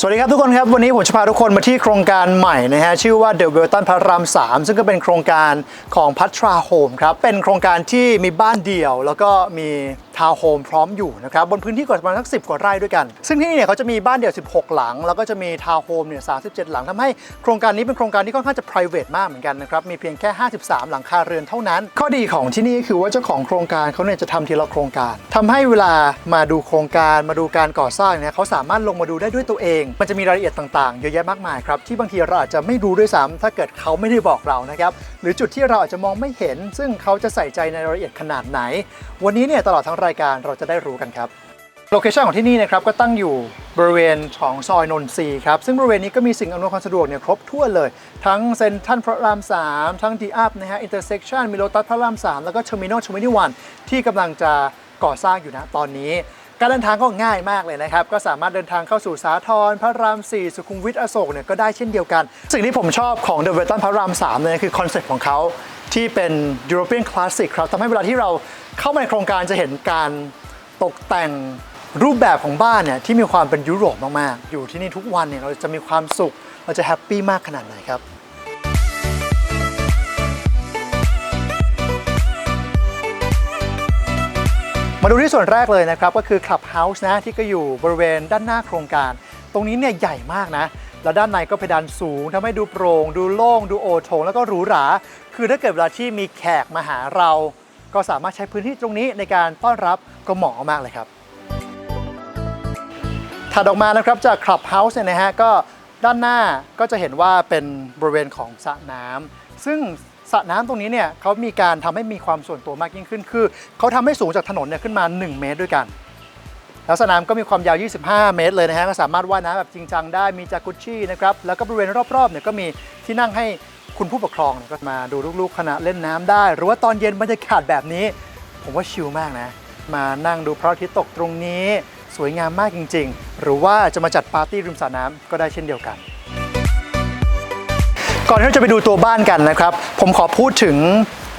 สวัสดีครับทุกคนครับ วันนี้ผมจะพาทุกคนมาที่โครงการใหม่นะฮะ ชื่อว่า The w e l t o n พระราม 3 ซึ่งก็เป็นโครงการของพัทราโฮมครับ เป็นโครงการที่มีบ้านเดี่ยว แล้วก็มี ทาวน์โฮมพร้อมอยู่นะครับบนพื้นที่กว่าประมาณสักสิกว่าไร่ด้วยกัน ซึ่งที่นี่เนี่ยเขาจะมีบ้านเดี่ยว 16 หลัง แล้วก็จะมีทาวน์โฮมเนี่ย37หลังทำให้โครงการนี้เป็นโครงการที่ค่อนข้างจะ private มากเหมือนกันนะครับมีเพียงแค่ 53 หลังคาเรือนเท่านั้น ข้อดีของที่นี่คือว่าเจ้าของโครงการเขาเนี่ยจะทำทีละโครงการทำให้เวลามาดูโครงการมาดูการก่อสร้างเนี่ยเขาสามารถลงมาดูได้ด้วยตัวเอง มันจะมีรายละเอียดต่างๆเยอะแยะมากมายครับที่บางทีเราอาจจะไม่รู้ด้วยซ้ำถ้าเกิดเขาไม่ได้บอกเรานะครับหรือจุดที่เราอาจจะมองไม่เห็น ซึ่งเขาจะใส่ใจในรายละเอียดขนาดไหน วันนี้เนี่ยตลอดทั้งรายการเราจะได้รู้กันครับโลเคชั่นของที่นี่นะครับก็ตั้งอยู่บริเวณของซอยนนทรีครับ ซึ่งบริเวณนี้ก็มีสิ่งอำนวยความสะดวกเนี่ยครบถ้วนเลย ทั้งเซ็นทรัลพระราม 3 ทั้งดีอัพนะฮะอินเตอร์เซ็กชันมีโลตัสพระราม 3 แล้วก็เทอร์มินอลทเวนตี้วันที่กำลังจะก่อสร้างอยู่นะตอนนี้ การเดินทางก็ง่ายมากเลยนะครับ ก็สามารถเดินทางเข้าสู่สาทรพระราม 4 สุขุมวิทอโศกเนี่ยก็ได้เช่นเดียวกัน สิ่งที่ผมชอบของเดอะเวตันพระราม3เนี่ยคือคอนเซ็ปต์ของเขาที่เป็น European Classic ครับทำให้เวลาที่เรา เข้ามาในโครงการจะเห็นการตกแต่งรูปแบบของบ้านเนี่ยที่มีความเป็นยุโรปมากๆ อยู่ที่นี่ทุกวันเนี่ยเราจะมีความสุข เราจะแฮปปี้มากขนาดไหนครับมาดูที่ส่วนแรกเลยนะครับ ก็คือ Clubhouse นะที่ก็อยู่บริเวณด้านหน้าโครงการ ตรงนี้เนี่ยใหญ่มากนะ แล้วด้านในก็เพดานสูงทำให้ดูโปร่ง ดูโล่ง ดูโอโถงแล้วก็หรูหรา คือถ้าเกิดเวลาที่มีแขกมาหาเรา ก็สามารถใช้พื้นที่ตรงนี้ในการต้อนรับก็เหมาะมากเลยครับถัดออกมานะครับจาก Clubhouse เนี่ยนะฮะก็ด้านหน้าก็จะเห็นว่าเป็นบริเวณของสระน้ำซึ่งสระน้ำตรงนี้เนี่ยเขามีการทำให้มีความส่วนตัวมากยิ่งขึ้น คือเขาทำให้สูงจากถนนเนี่ยขึ้นมา 1 เมตรด้วยกันแล้วสระน้ำก็มีความยาว 25 เมตรเลยนะฮะก็สามารถว่ายน้ำแบบจริงจังได้มีจากุชชี่นะครับแล้วก็บริเวณรอบๆเนี่ยก็มีที่นั่งให้ คุณผู้ปกครองเนี่ยก็มาดูลูกๆขณะเล่นน้ำได้ หรือว่าตอนเย็นบรรยากาศแบบนี้ ผมว่าชิลมากนะ มานั่งดูพระอาทิตย์ตกตรงนี้ สวยงามมากจริง ๆ หรือว่าจะมาจัดปาร์ตี้ริมสระน้ำก็ได้เช่นเดียวกัน ก่อนที่เราจะไปดูตัวบ้านกันนะครับ ผมขอพูดถึง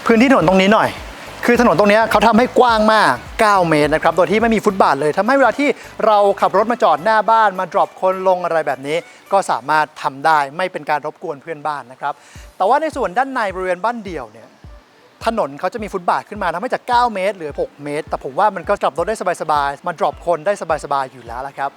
พื้นที่ถนนตรงนี้หน่อย คือถนนตรงนี้เขาทำให้กว้างมาก 9 เมตรนะครับ โดยที่ไม่มีฟุตบาทเลยทำให้เวลาที่เราขับรถมาจอดหน้าบ้านมาดรอปคนลงอะไรแบบนี้ ก็สามารถทำได้ไม่เป็นการรบกวนเพื่อนบ้านนะครับ แต่ว่าในส่วนด้านในบริเวณบ้านเดี่ยวเนี่ยถนนเขาจะมีฟุตบาทขึ้นมาทำให้จาก 9 เมตรเหลือ 6 เมตร แต่ผมว่ามันก็กลับรถได้สบายๆ มาดรอปคนได้สบายๆ อยู่แล้วละครับ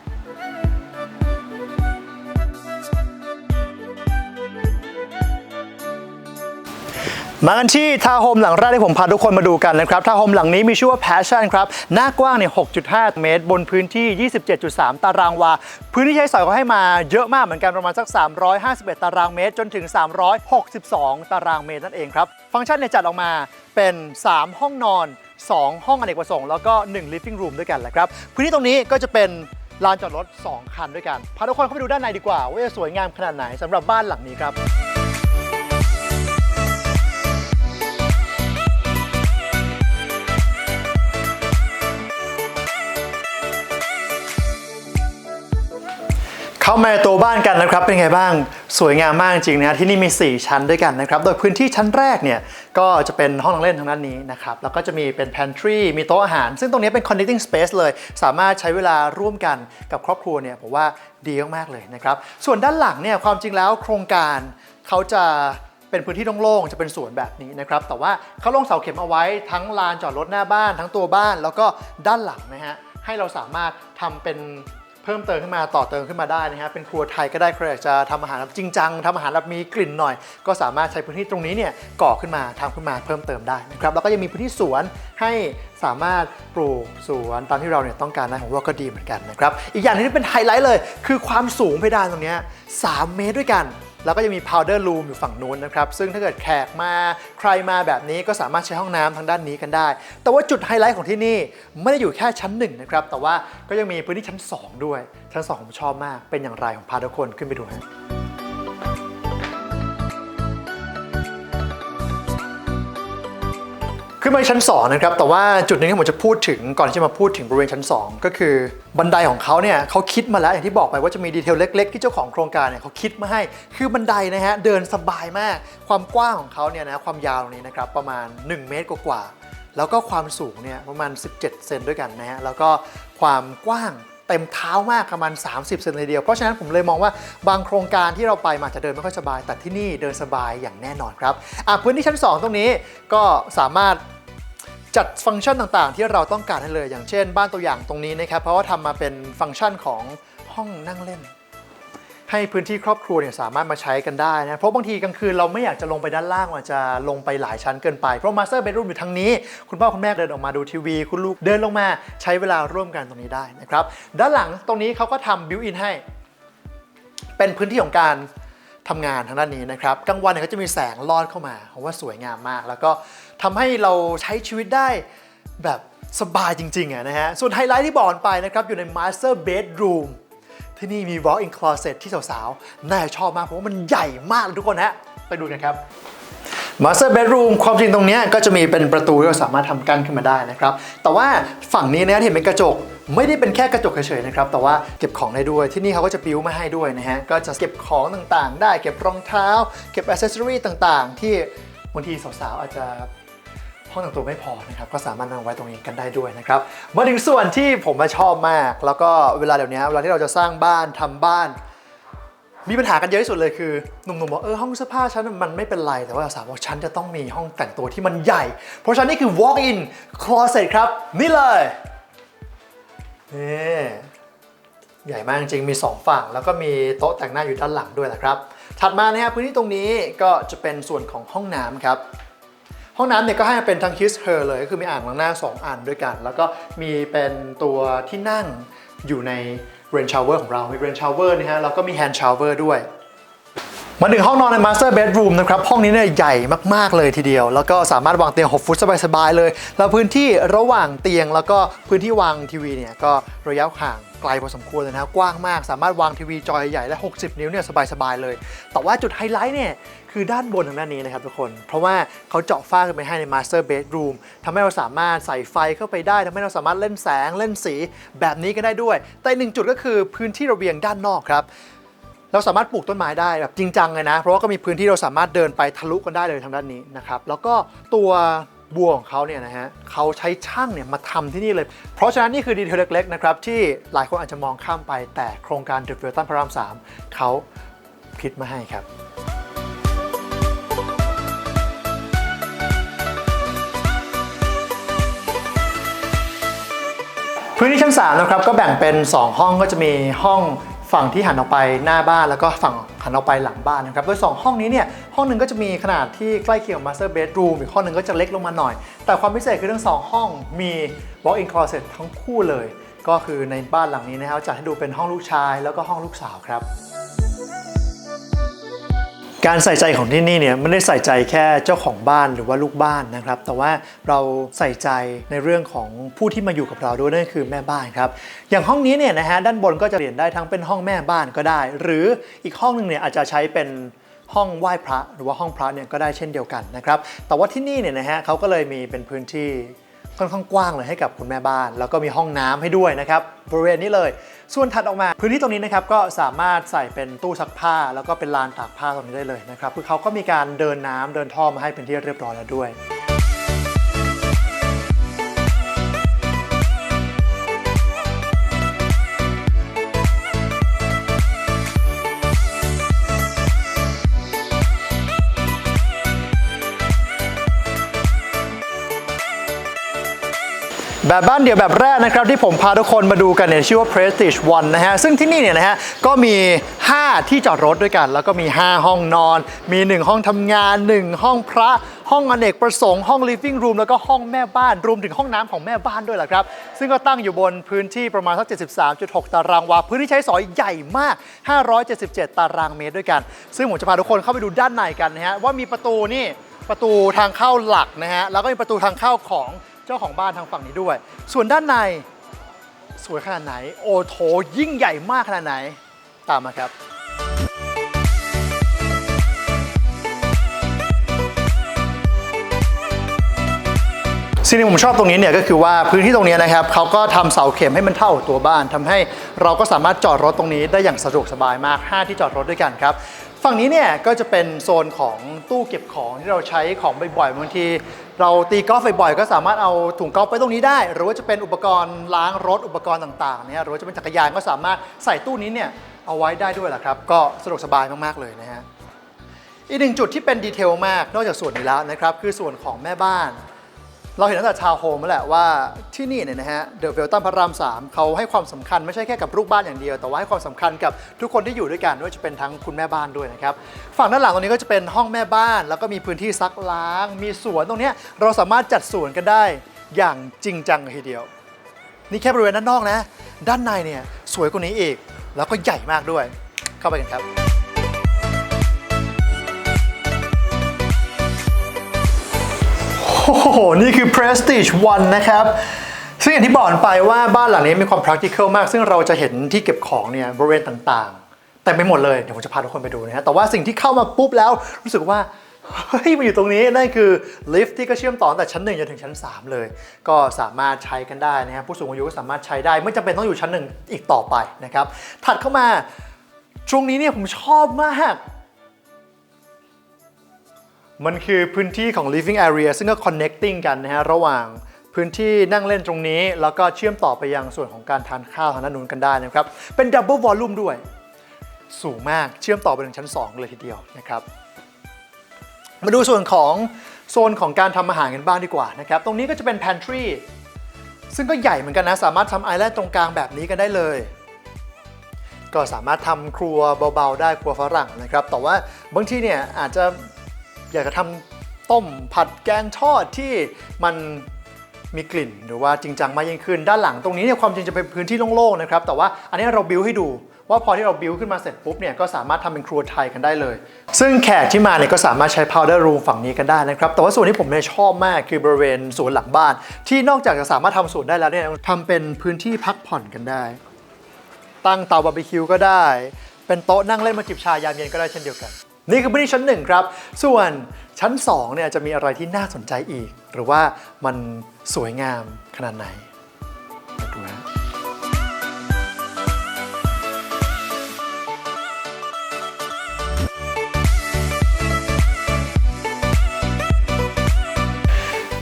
มากันที่ทาวน์โฮมหลังแรกที่ผมพาทุกคนมาดูกันนะครับทาวน์โฮมหลังนี้มีชื่อว่า Passion ครับ หน้ากว้างเนี่ย 6.5 เมตร บนพื้นที่ 27.3 ตารางวา พื้นที่ใช้สอยเขาให้มาเยอะมากเหมือนกันประมาณสัก 351 ตารางเมตร จนถึง 362 ตารางเมตรนั่นเองครับ ฟังก์ชันเนี่ยจัดออกมาเป็น 3 ห้องนอน 2 ห้องอเนกประสงค์แล้วก็ 1 living room ด้วยกันแหละครับ พื้นที่ตรงนี้ก็จะเป็นลานจอดรถ 2 คันด้วยกัน พาทุกคนเข้าไปดูด้านในดีกว่าว่าจะสวยงามขนาดไหนสำหรับบ้านหลังนี้ครับ เข้ามาในตัวบ้านกันนะครับ เป็นไงบ้างสวยงามมากจริงนะที่นี่มี 4 ชั้นด้วยกันนะครับ โดยพื้นที่ชั้นแรกเนี่ยก็จะเป็นห้องนั่งเล่นทางด้านนี้นะครับ แล้วก็จะมีเป็น pantry มีโต๊ะอาหาร ซึ่งตรงนี้เป็น connecting space เลย สามารถใช้เวลาร่วมกันกับครอบครัวเนี่ยผมว่าดีมากๆเลยนะครับ ส่วนด้านหลังเนี่ยความจริงแล้วโครงการเขาจะเป็นพื้นที่โล่งๆ จะเป็นสวนแบบนี้นะครับ แต่ว่าเขาลงเสาเข็มเอาไว้ทั้งลานจอดรถหน้าบ้าน ทั้งตัวบ้าน แล้วก็ด้านหลังนะฮะ ให้เราสามารถทำเป็น พิ่มเติมขึ้นมาต่อเติมขึ้นมาได้นะครับเป็นครัวไทยก็ได้ใครอยากจะทำอาหารแบบจริงจังทำอาหารแบบมีกลิ่นหน่อย ก็สามารถใช้พื้นที่ตรงนี้เนี่ยก่อขึ้นมาทำขึ้นมาเพิ่มเติมได้นะครับแล้วก็ยังมีพื้นที่สวนให้สามารถปลูกสวนตามที่เราเนี่ยต้องการนะผมว่าก็ดีเหมือนกันนะครับอีกอย่างนึงที่เป็นไฮไลท์เลย คือความสูงเพดานตรงนี้3เมตรด้วยกัน แล้วก็จะมี powder room อยู่ฝั่งนู้นนะครับ ซึ่งถ้าเกิดแขกมาใครมาแบบนี้ก็สามารถใช้ห้องน้ำทางด้านนี้กันได้ แต่ว่าจุดไฮไลท์ของที่นี่ไม่ได้อยู่แค่ชั้นหนึ่งนะครับ แต่ว่าก็ยังมีพื้นที่ชั้น 2 ด้วย ชั้น 2 ผมชอบมาก เป็นอย่างไรผมพาทุกคนขึ้นไปดูฮะ ขึ้นมาชั้น2นะครับแต่ว่าจุดหนึงที่ผมจะพูดถึงก่อนที่จะมาพูดถึงบริเวณชั้น 2 ก็คือบันไดของเขาเนี่ยเขาคิดมาแล้วอย่างที่บอกไปว่าจะมีดีเทลเล็ก ๆ ที่เจ้าของโครงการเนี่ยเขาคิดมาให้ คือบันไดนะฮะเดินสบายมาก ความกว้างของเขาเนี่ยนะความยาวตรงนี้นะครับประมาณ 1 เมตรกว่าๆแล้วก็ความสูงเนี่ยประมาณ 17 เซนด้วยกันนะฮะแล้วก็ความกว้างเต็มเท้ามากประมาณ 30 เซนเลยเดียว เพราะฉะนั้นผมเลยมองว่าบางโครงการที่เราไปมาจจะเดินไม่ค่อยสบาย แต่ที่นี่เดินสบายอย่างแน่นอนครับอะพื้นที่ชั้น 2 ตรงนี้ก็สามารถ จัดฟังก์ชันต่างๆ ที่เราต้องการให้เลย อย่างเช่น บ้านตัวอย่างตรงนี้นะครับ เพราะว่าทำมาเป็นฟังก์ชันของห้องนั่งเล่น ให้พื้นที่ครอบครัวเนี่ยสามารถมาใช้กันได้นะ เพราะบางทีกลางคืนเราไม่อยากจะลงไปด้านล่างมันจะลงไปหลายชั้นเกินไป เพราะมาสเตอร์เบดรูมอยู่ทางนี้ คุณพ่อคุณแม่เดินออกมาดูทีวี คุณลูกเดินลงมาใช้เวลาร่วมกันตรงนี้ได้นะครับ ด้านหลังตรงนี้เขาก็ทำบิวอินให้ เป็นพื้นที่ของการ ทำงานทางด้านนี้นะครับกลางวันเนี่ยก็จะมีแสงลอดเข้ามาผมว่าสวยงามมาก แล้วก็ทำให้เราใช้ชีวิตได้แบบสบายจริงๆอะนะฮะส่วนไฮไลท์ที่บอกไปนะครับอยู่ใน Master Bedroom ที่นี่มี walk-in closet ที่สาวๆ น่าจะชอบมากเพราะว่ามันใหญ่มากเลยทุกคนฮะไปดูกันครับ Master Bedroom ความจริงตรงนี้ก็จะมีเป็นประตูที่เราสามารถทำกั้นขึ้นมาได้นะครับ แต่ว่าฝั่งนี้นะเห็นเป็นกระจกไม่ได้เป็นแค่กระจกเฉยๆนะครับ แต่ว่าเก็บของได้ด้วย ที่นี่เขาก็จะบิวมาให้ด้วยนะฮะ ก็จะเก็บของต่างๆ ได้ เก็บรองเท้า เก็บอ c เซสซอรีต่างๆ ที่บางทีสาวๆ อาจจะห้องแต่งตัวไม่พอนะครับ ก็สามารถนำไว้ตรงนี้กันได้ด้วยนะครับ มาถึงส่วนที่ผมมาชอบมาก แล้วก็เวลาเดี๋ยวนี้เวลาที่เราจะสร้างบ้านทำบ้าน มีปัญหากันเยอะที่สุดเลยคือหนุ่มๆบอกเออห้องเสื้อผ้าฉันมันไม่เป็นไร แต่ว่าสาวบอกฉันจะต้องมีห้องแต่งตัวที่มันใหญ่ เพราะฉันนี่คือ walk in closet ครับ นี่เลยนี่ใหญ่มากจริงๆมี 2 ฝั่ง แล้วก็มีโต๊ะแต่งหน้าอยู่ด้านหลังด้วยนะครับ ถัดมานะครับพื้นที่ตรงนี้ก็จะเป็นส่วนของห้องน้ำครับห้องน้ำเนี่ยก็ให้เป็นทั้ง his her เลยก็คือมีอ่างล้างหน้า 2 อันด้วยกัน แล้วก็มีเป็นตัวที่นั่งอยู่ใน rain shower ของเรามี rain shower นะฮะแล้วก็มี hand shower ด้วย มาถึงห้องนอนใน master bedroom นะครับ ห้องนี้เนี่ยใหญ่มาก ๆ เลยทีเดียว แล้วก็สามารถวางเตียง 6 ฟุตสบาย ๆ เลย แล้วพื้นที่ระหว่างเตียงแล้วก็พื้นที่วางทีวีเนี่ยก็ระยะห่างไกลพอสมควรเลยนะครับกว้างมากสามารถวางทีวีจอใหญ่และ 60 นิ้วเนี่ยสบาย ๆ เลย แต่ว่าจุดไฮไลท์เนี่ยคือด้านบนทางด้านนี้นะครับทุกคน เพราะว่าเขาเจาะฝ้าขึ้นไปให้ใน master bedroom ทำให้เราสามารถใส่ไฟเข้าไปได้ทำให้เราสามารถเล่นแสงเล่นสีแบบนี้ก็ได้ด้วย แต่หนึ่งจุดก็คือพื้นที่ระเบียงด้านนอกครับ เราสามารถปลูกต้นไม้ได้แบบจริงจังเลยนะ เพราะว่าก็มีพื้นที่เราสามารถเดินไปทะลุกันได้เลยทางด้านนี้นะครับแล้วก็ตัวบัวของเขาเนี่ยนะฮะเขาใช้ช่างเนี่ยมาทำที่นี่เลย เพราะฉะนั้นนี่คือดีเทลเล็กๆนะครับที่หลายคนอาจจะมองข้ามไปแต่โครงการ The f i l t o n พระราม 3 เขาคิดมาให้ครับพื้นที่ชั้น3นะครับก็แบ่งเป็น 2 ห้องก็จะมีห้อง ฝั่งที่หันออกไปหน้าบ้านแล้วก็ฝั่งหันออกไปหลังบ้านนะครับ โดย 2 ห้องนี้เนี่ย ห้องหนึ่งก็จะมีขนาดที่ใกล้เคียงกับ master bedroom อีกห้องหนึ่งก็จะเล็กลงมาหน่อย แต่ความพิเศษคือทั้ง 2 ห้องมี walk-in closet ทั้งคู่เลย ก็คือในบ้านหลังนี้นะครับจัดให้ดูเป็นห้องลูกชายแล้วก็ห้องลูกสาวครับ การใส่ใจของที่นี่เนี่ยไม่ได้ใส่ใจแค่เจ้าของบ้านหรือว่าลูกบ้านนะครับ แต่ว่าเราใส่ใจในเรื่องของผู้ที่มาอยู่กับเราด้วยนั่นคือแม่บ้านครับอย่างห้องนี้เนี่ยนะฮะด้านบนก็จะเปลี่ยนได้ทั้งเป็นห้องแม่บ้านก็ได้ หรืออีกห้องหนึ่งเนี่ยอาจจะใช้เป็นห้องไหว้พระหรือว่าห้องพระเนี่ยก็ได้เช่นเดียวกันนะครับแต่ว่าที่นี่เนี่ยนะฮะเขาก็เลยมีเป็นพื้นที่ ค่อนข้างกว้างเลยให้กับคุณแม่บ้าน แล้วก็มีห้องน้ำให้ด้วยนะครับบริเวณนี้เลย ส่วนถัดออกมาพื้นที่ตรงนี้นะครับก็สามารถใส่เป็นตู้ซักผ้า แล้วก็เป็นลานตากผ้าตรงนี้ได้เลยนะครับคือเขาก็มีการเดินน้ำเดินท่อมาให้เป็นที่เรียบร้อยแล้วด้วย แบบบ้านเดี่ยวแบบแรกนะครับที่ผมพาทุกคนมาดูกันเนี่ยชื่อว่า Prestige One นะฮะซึ่งที่นี่เนี่ยนะฮะก็มี 5 ที่จอดรถด้วยกัน แล้วก็มี 5 ห้องนอน มี 1 ห้องทำงาน 1 ห้องพระห้องอเนกประสงค์ห้อง living room แล้วก็ห้องแม่บ้านรวมถึงห้องน้ำของแม่บ้านด้วยแหละครับ ซึ่งก็ตั้งอยู่บนพื้นที่ประมาณสัก 73.6 ตารางวา พื้นที่ใช้สอยใหญ่มาก 577 ตารางเมตรด้วยกัน ซึ่งผมจะพาทุกคนเข้าไปดูด้านในกันนะฮะว่ามีประตูนี่ประตูทางเข้าหลักนะฮะแล้วก็มีประตูทางเข้าของ เจ้าของบ้านทางฝั่งนี้ด้วย ส่วนด้านในสวยขนาดไหน โอโถยิ่งใหญ่มากขนาดไหน ตามมาครับสิ่งที่ผมชอบตรงนี้เนี่ยก็คือว่าพื้นที่ตรงนี้นะครับเขาก็ทำเสาเข็มให้มันเท่าตัวบ้านทำให้เราก็สามารถจอดรถตรงนี้ได้อย่างสะดวกสบายมาก 5 ที่จอดรถด้วยกันครับ ฝั่งนี้เนี่ยก็จะเป็นโซนของตู้เก็บของที่เราใช้ของบ่อยๆบางทีเราตีกอล์ฟบ่อยๆก็สามารถเอาถุงกอล์ฟไปตรงนี้ได้ หรือว่าจะเป็นอุปกรณ์ล้างรถอุปกรณ์ต่างๆเนี่ยหรือว่าจะเป็นจักรยานก็สามารถใส่ตู้นี้เนี่ยเอาไว้ได้ด้วยแหละครับ ก็สะดวกสบายมากๆเลยนะฮะอีกหนึ่งจุดที่เป็นดีเทลมากนอกจากส่วนนี้แล้วนะครับคือส่วนของแม่บ้าน เราเห็นตั้งแต่ทาวโฮมแล้วแหละว่าที่นี่เนี่ยนะฮะเดอะเวลตันพระราม 3 เขาให้ความสำคัญไม่ใช่แค่กับลูกบ้านอย่างเดียว แต่ว่าให้ความสำคัญกับทุกคนที่อยู่ด้วยกันไม่ว่าจะเป็นทั้งคุณแม่บ้านด้วยนะครับ ฝั่งด้านหลังตรงนี้ก็จะเป็นห้องแม่บ้าน แล้วก็มีพื้นที่ซักล้าง มีสวนตรงนี้เราสามารถจัดสวนกันได้อย่างจริงจังเลยทีเดียว นี่แค่บริเวณด้านนอกนะ ด้านในเนี่ยสวยกว่านี้อีก แล้วก็ใหญ่มากด้วย เข้าไปกันครับ โอ้โห นี่คือ Prestige One นะครับ ซึ่งอย่างที่บอกไปว่าบ้านหลังนี้มีความ practical มาก ซึ่งเราจะเห็นที่เก็บของเนี่ยบริเวณต่างๆ แต่ไม่หมดเลย เดี๋ยวผมจะพาทุกคนไปดูนะฮะ แต่ว่าสิ่งที่เข้ามาปุ๊บแล้วรู้สึกว่าเฮ้ยมาอยู่ตรงนี้ นั่นคือลิฟต์ที่ก็เชื่อมต่อแต่ชั้น1จนถึงชั้น 3 เลย ก็สามารถใช้กันได้นะครับผู้สูงอายุก็สามารถใช้ได้ ไม่จำเป็นต้องอยู่ชั้น 1 อีกต่อไปนะครับถัดเข้ามา ตรงนี้เนี่ยผมชอบมาก มันคือพื้นที่ของ living area ซึ่งก็ connecting กันนะฮะ ระหว่างพื้นที่นั่งเล่นตรงนี้ แล้วก็เชื่อมต่อไปยังส่วนของการทานข้าวทางด้านนู้นกันได้นะครับ เป็น double volume ด้วย สูงมากเชื่อมต่อไปถึงชั้น 2 เลยทีเดียวนะครับ มาดูส่วนของโซนของการทำอาหารกันบ้างดีกว่านะครับ ตรงนี้ก็จะเป็น pantry ซึ่งก็ใหญ่เหมือนกันนะ สามารถทำไอแลนด์ตรงกลางแบบนี้กันได้เลย ก็สามารถทำครัวเบาๆ ได้ครัวฝรั่งนะครับ แต่ว่าบางทีเนี่ยอาจจะ อยากจะทำต้มผัดแกงทอดที่มันมีกลิ่นหรือว่าจริงจังมากยิ่งขึ้น ด้านหลังตรงนี้เนี่ยความจริงจะเป็นพื้นที่โล่งๆนะครับแต่ว่าอันนี้เราบิวให้ดูว่าพอที่เราบิวขึ้นมาเสร็จปุ๊บเนี่ยก็สามารถทำเป็นครัวไทยกันได้เลย ซึ่งแขกที่มาเนี่ยก็สามารถใช้ powder room ฝั่งนี้กันได้นะครับ แต่ว่าส่วนที่ผมเนี่ยชอบมากคือบริเวณสวนหลังบ้าน ที่นอกจากจะสามารถทำสวนได้แล้วเนี่ยทำเป็นพื้นที่พักผ่อนกันได้ ตั้งเตาบาร์บีคิวก็ได้ เป็นโต๊ะนั่งเล่นมาจิบชายามเย็นก็ได้เช่นเดียวกัน นี่คือพื้นที่ชั้นหนึ่งครับ ส่วนชั้น2เนี่ยจะมีอะไรที่น่าสนใจอีก หรือว่ามันสวยงามขนาดไหนดูนะ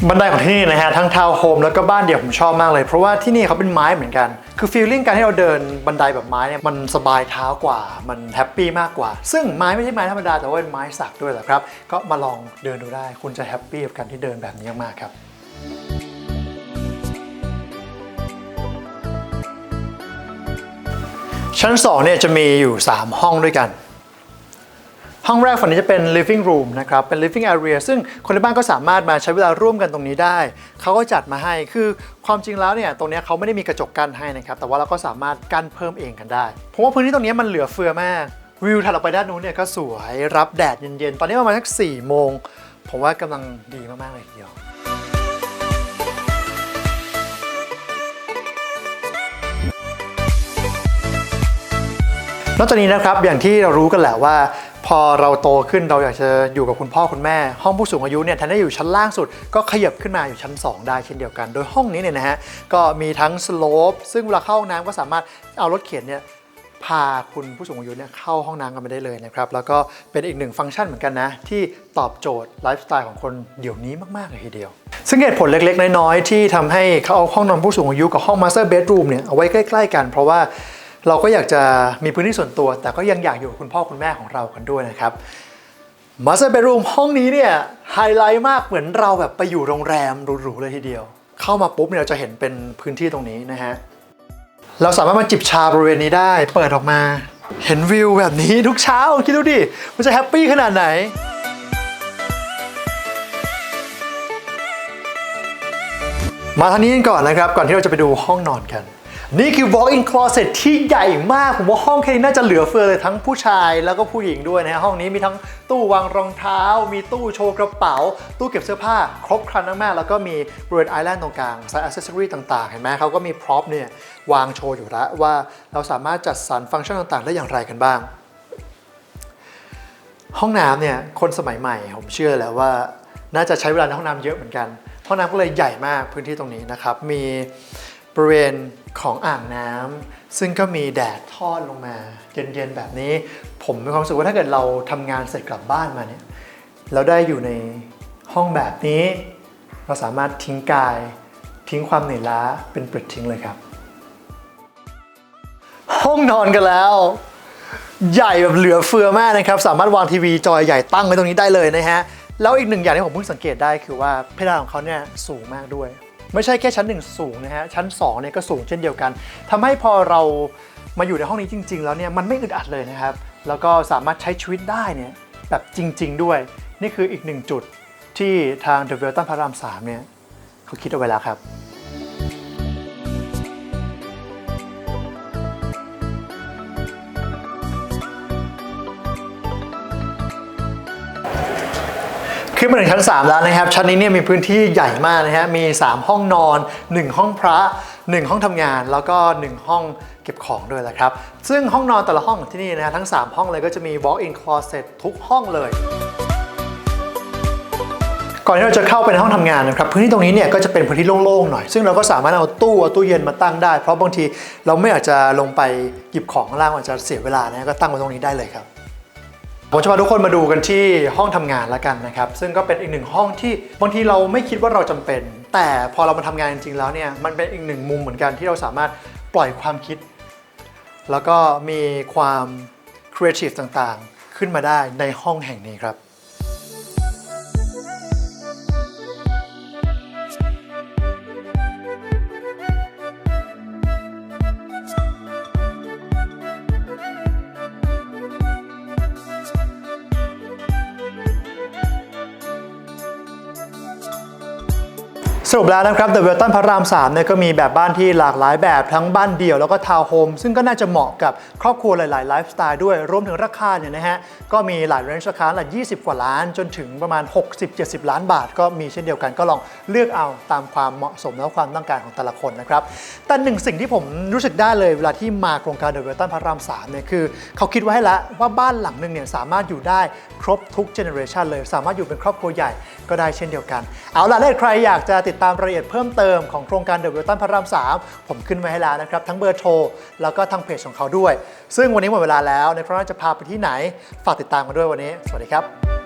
บันไดของที่นี่นะฮะทั้งทาวน์โฮมแล้วก็บ้านเดี่ยวผมชอบมากเลย เพราะว่าที่นี่เขาเป็นไม้เหมือนกัน คือฟีลลิ่งการที่เราเดินบันไดแบบไม้เนี่ยมันสบายเท้ากว่า มันแฮปปี้มากกว่า ซึ่งไม้ไม่ใช่ไม้ธรรมดาแต่ว่าเป็นไม้สักด้วยแหละครับ ก็มาลองเดินดูได้ คุณจะแฮปปี้กับการที่เดินแบบนี้มากครับชั้น2เนี่ยจะมีอยู่ 3 ห้องด้วยกัน ห้องแรกฝั่งนี้จะเป็น living room นะครับ เป็น living area ซึ่งคนในบ้านก็สามารถมาใช้เวลาร่วมกันตรงนี้ได้ เขาก็จัดมาให้ คือความจริงแล้วเนี่ย ตรงนี้เขาไม่ได้มีกระจกกั้นให้นะครับ แต่ว่าเราก็สามารถกั้นเพิ่มเองกันได้ ผมว่าพื้นที่ตรงนี้มันเหลือเฟือมาก วิวถัดออกไปด้านนู้นเนี่ยก็สวย รับแดดเย็นๆ ตอนนี้ประมาณสัก4โมง ผมว่ากำลังดีมากๆเลยทีเดียวนอกจากนี้นะครับอย่างที่เรารู้กันแหละว่า พอเราโตขึ้นเราอยากจะอยู่กับคุณพ่อคุณแม่ ห้องผู้สูงอายุเนี่ยแทนที่อยู่ชั้นล่างสุด ก็ขยับขึ้นมาอยู่ชั้น 2 ได้เช่นเดียวกัน โดยห้องนี้เนี่ยนะฮะก็มีทั้งสโลปซึ่งเวลาเข้าห้องน้ำก็สามารถเอารถเข็นเนี่ยพาคุณผู้สูงอายุเนี่ยเข้าห้องน้ำกันไปได้เลยนะครับ แล้วก็เป็นอีกหนึ่งฟังก์ชันเหมือนกันนะ ที่ตอบโจทย์ไลฟ์สไตล์ของคนเดี๋ยวนี้มากๆเลยทีเดียว ซึ่งเหตุผลเล็กๆ น้อยๆ ที่ทำให้เขาเอาห้องนอนผู้สูงอายุกับห้องมาสเตอร์เบดรูมเนี่ยเอาไว้ใกล้ ๆ กันเพราะว่า เราก็อยากจะมีพื้นที่ส่วนตัว แต่ก็ยังอยากอยู่กับคุณพ่อคุณแม่ของเรากันด้วยนะครับมาสเตอร์เบดรูมห้องนี้เนี่ยไฮไลท์มากเหมือนเราแบบไปอยู่โรงแรมหรูๆเลยทีเดียว เข้ามาปุ๊บเนี่ยเราจะเห็นเป็นพื้นที่ตรงนี้นะฮะเราสามารถมาจิบชาบริเวณนี้ได้ เปิดออกมา เห็นวิวแบบนี้ทุกเช้าคิดดูดิมันจะแฮปปี้ขนาดไหนมาทางนี้กันก่อนนะครับ ก่อนที่เราจะไปดูห้องนอนกัน นี่คือ walk-in closet ที่ใหญ่มาก ผมว่าห้องแค่นี้น่าจะเหลือเฟือเลยทั้งผู้ชายแล้วก็ผู้หญิงด้วยนะฮะห้องนี้มีทั้งตู้วางรองเท้า มีตู้โชว์กระเป๋า ตู้เก็บเสื้อผ้า ครบครันมากๆแล้วก็มีบริเวณไอแลนด์ตรงกลางใส่อ c เซสซอรีต่างๆ เห็นไหมเขาก็มีพร็อพเนี่ยวางโชว์อยู่แล้วว่าเราสามารถจัดสรรฟังก์ชันต่างๆ ได้อย่างไรกันบ้าง ห้องน้ำเนี่ยคนสมัยใหม่ผมเชื่อแล้วว่า น่าจะใช้เวลาในห้องน้ำเยอะเหมือนกันห้องน้ำก็เลยใหญ่มากพื้นที่ตรงนี้นะครับมี บริเวณของอ่างน้ำซึ่งก็มีแดดทอดลงมา เย็นๆแบบนี้ ผมมีความรู้สึกว่าถ้าเกิดเราทำงานเสร็จกลับบ้านมาเนี่ยเราได้อยู่ในห้องแบบนี้ เราสามารถทิ้งกายทิ้งความเหนื่อยล้าเป็นปลิดทิ้งเลยครับ ห้องนอนกันแล้ว ใหญ่แบบเหลือเฟือมากนะครับ สามารถวางทีวีจอใหญ่ตั้งไว้ตรงนี้ได้เลยนะฮะแล้วอีกหนึ่งอย่างที่ผมเพิ่งสังเกตได้คือว่าเพดานของเขาเนี่ยสูงมากด้วย ไม่ใช่แค่ชั้น 1 สูงนะฮะ ชั้น2เนี่ยก็สูงเช่นเดียวกันทำให้พอเรามาอยู่ในห้องนี้จริง ๆ แล้วเนี่ยมันไม่อึดอัดเลยนะครับ แล้วก็สามารถใช้ชีวิตได้เนี่ยแบบจริง ๆ ด้วย นี่คืออีกหนึ่งจุดที่ทาง The w e l t o n พระราม3เนี่ยเขาคิดเอาไว้แล้วครับ ขึ้นมาถึงชั้น 3 แล้วนะครับ ชั้นนี้เนี่ยมีพื้นที่ใหญ่มากนะฮะ มี 3 ห้องนอน 1 ห้องพระ 1 ห้องทำงาน แล้วก็ 1 ห้องเก็บของด้วยแหละครับ ซึ่งห้องนอนแต่ละห้องที่นี่นะฮะทั้ง 3 ห้องเลยก็จะมี walk-in closet ทุกห้องเลยก่อนที่เราจะเข้าไปในห้องทำงานนะครับพื้นที่ตรงนี้เนี่ยก็จะเป็นพื้นที่โล่งๆหน่อย ซึ่งเราก็สามารถเอาตู้เอาตู้เย็นมาตั้งได้ เพราะบางทีเราไม่อยากจะลงไปหยิบของข้างล่างอาจจะเสียเวลานะก็ตั้งไว้ตรงนี้ได้เลยครับ ผมจะพาทุกคนมาดูกันที่ห้องทำงานแล้วกันนะครับ ซึ่งก็เป็นอีกหนึ่งห้องที่บางทีเราไม่คิดว่าเราจำเป็น แต่พอเรามาทำงานจริงๆแล้วเนี่ยมันเป็นอีกหนึ่งมุมเหมือนกันที่เราสามารถปล่อยความคิด แล้วก็มีความครีเอทีฟต่างๆ ขึ้นมาได้ในห้องแห่งนี้ครับ รุปแล้วนะครับ The w e l t o n พระราม3เนี่ยก็มีแบบบ้านที่หลากหลายแบบทั้งบ้านเดี่ยวแล้วก็ทาวน์โฮมซึ่งก็น่าจะเหมาะกับครอบครัวหลายๆไลฟ์สไตล์ด้วยรวมถึงราคาเนี่ยนะฮะก็มีหลายเรนจ์ราคาหลัก20 กว่าล้าน จนถึงประมาณ 60-70 ล้านบาท ก็มีเช่นเดียวกันก็ลองเลือกเอาตามความเหมาะสมและความต้องการของแต่ละคนนะครับแต่หนึ่งสิ่งที่ผมรู้สึกได้เลยเวลาที่มาโครงการ The w e l t o n พระราม3เนี่ยคือเขาคิดไว้ให้แล้วว่าบ้านหลังหนึ่งเนี่ยสามารถอยู่ได้ครบทุกเจเนอเรชันเลย สามารถอยู่เป็นครอบครัวใหญ่ก็ได้เช่นเดียวกัน เอาล่ะถ้าใครอยากจะติดตามามรายละเอียดเพิ่มเติมของโครงการเดอะวิลตันพระราม 3 ผมขึ้นไว้ให้แล้วนะครับ ทั้งเบอร์โทร แล้วก็ทางเพจของเขาด้วย ซึ่งวันนี้หมดเวลาแล้วในพระราจะพาไปที่ไหน ฝากติดตามกันด้วยวันนี้ สวัสดีครับ